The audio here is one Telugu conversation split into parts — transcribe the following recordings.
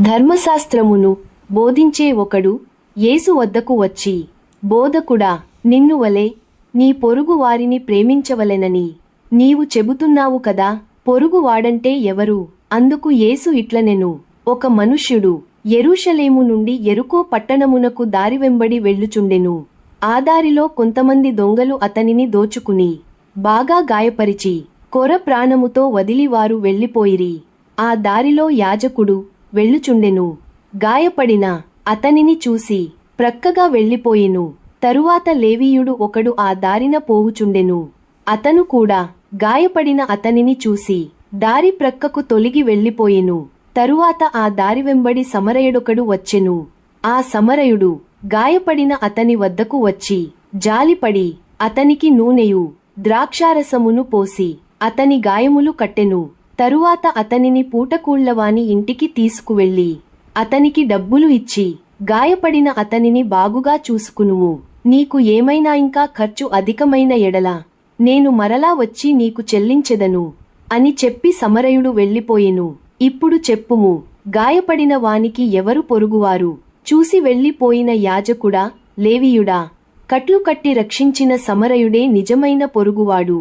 ధర్మశాస్త్రమును బోధించే ఒకడు యేసు వద్దకు వచ్చి బోధకుడా నిన్ను వలె నీ పొరుగు వారిని ప్రేమించవలెనని నీవు చెబుతున్నావు కదా పొరుగు వాడంటే ఎవరు? అందుకు యేసు ఇట్లనెను ఒక మనుష్యుడు ఎరుషలేము నుండి ఎరుకో పట్టణమునకు దారి వెంబడి వెళ్ళుచుండెను. ఆ దారిలో కొంతమంది దొంగలు అతనిని దోచుకుని బాగా గాయపరిచి కొర ప్రాణముతో వదిలివారు వెళ్ళిపోయిరి. ఆ దారిలో యాజకుడు వెళ్ళుచుండెను. గాయపడిన అతనిని చూసి ప్రక్కగా వెళ్ళిపోయెను. తరువాత లేవీయుడు ఒకడు ఆ దారిన పోవుచుండెను. అతను కూడా గాయపడిన అతనిని చూసి దారి ప్రక్కకు తొలిగి వెళ్ళిపోయెను. తరువాత ఆ దారి వెంబడి సమరయుడొకడు వచ్చెను. ఆ సమరయుడు గాయపడిన అతని వద్దకు వచ్చి జాలిపడి అతనికి నూనెయు ద్రాక్షారసమును పోసి అతని గాయములు కట్టెను. తరువాత అతనిని పూటకూళ్ళవాని ఇంటికి తీసుకువెళ్ళి అతనికి డబ్బులు ఇచ్చి గాయపడిన అతనిని బాగుగా చూసుకునుము. నీకు ఏమైనా ఇంకా ఖర్చు అధికమైన ఎడల నేను మరలా వచ్చి నీకు చెల్లించెదను అని చెప్పి సమరయుడు వెళ్ళిపోయెను. ఇప్పుడు చెప్పుము గాయపడిన వానికి ఎవరు పొరుగువారు? చూసి వెళ్ళిపోయిన యాజకుడా లేవియుడా? కట్లు కట్టి రక్షించిన సమరయుడే నిజమైన పొరుగువాడు.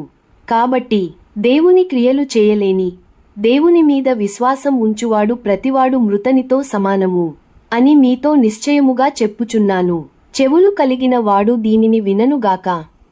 కాబట్టి దేవుని క్రియలు చేయలేని దేవుని మీద విశ్వాసం ఉంచువాడు ప్రతివాడు మృతనితో సమానము అని మీతో నిశ్చయముగా చెప్పుచున్నాను. చెవులు కలిగిన వాడు దీనిని విననుగాక